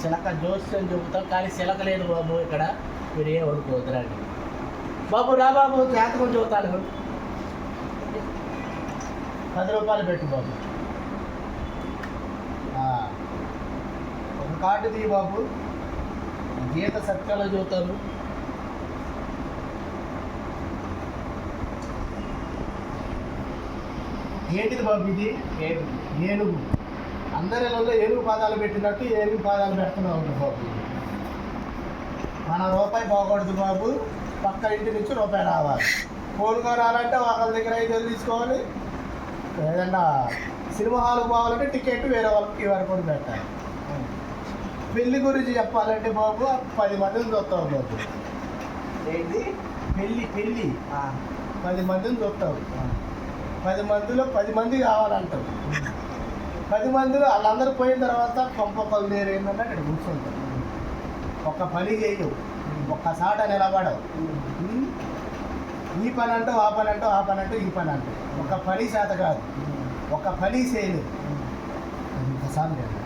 చిలక జోస్యం చెబుతాం కానీ చిలక లేదు బాబు ఇక్కడ మీరు ఏ వడుకోవద్దురండి బాబు రా బాబు జాతకం చెబుతాను. పది రూపాయలు పెట్టు బాబు. ఒక కార్డు తీ బాబు. గీత సత్యాలు చెబుతాను. ఏంటిది బాబు ఇది? ఏనుగు ఏనుగు. అందరిలో ఏనుగు పాదాలు పెట్టినట్టు ఏనుగు పాదాలు పెడుతున్నావు బాబు. మన రూపాయి పోకూడదు బాబు. పక్క ఇంటి నుంచి రూపాయి రావాలి. ఫోన్ కొనాలంటే ఒకళ్ళ దగ్గర ఐదు వేలు తీసుకోవాలి. ఏదన్నా సినిమా హాల్కి పోవాలంటే టికెట్ వేరే వాళ్ళకి క్యూఆర్ కోడ్ పెట్టాలి. పెళ్ళి గురించి చెప్పాలంటే బాబు పది మందిని చూస్తావు బాబు. ఏంటి? పెళ్ళి పెళ్ళి పది మందిని చూస్తావు. పది మందిలో పది మంది కావాలంటావు. పది మందిలో వాళ్ళందరూ పోయిన తర్వాత కొంప కొలదేరు ఏంటంటే అక్కడ కూర్చుంటారు ఒక్క పని చేయవు ఒక్క సాట నిలబడవు. ఈ పని అంటూ ఆ పని అంటూ ఆ పని అంటూ ఈ పని అంటూ. ఒక పని చేత కాదు. ఒక పని చేయలేదు. ఇంకసారి లేదు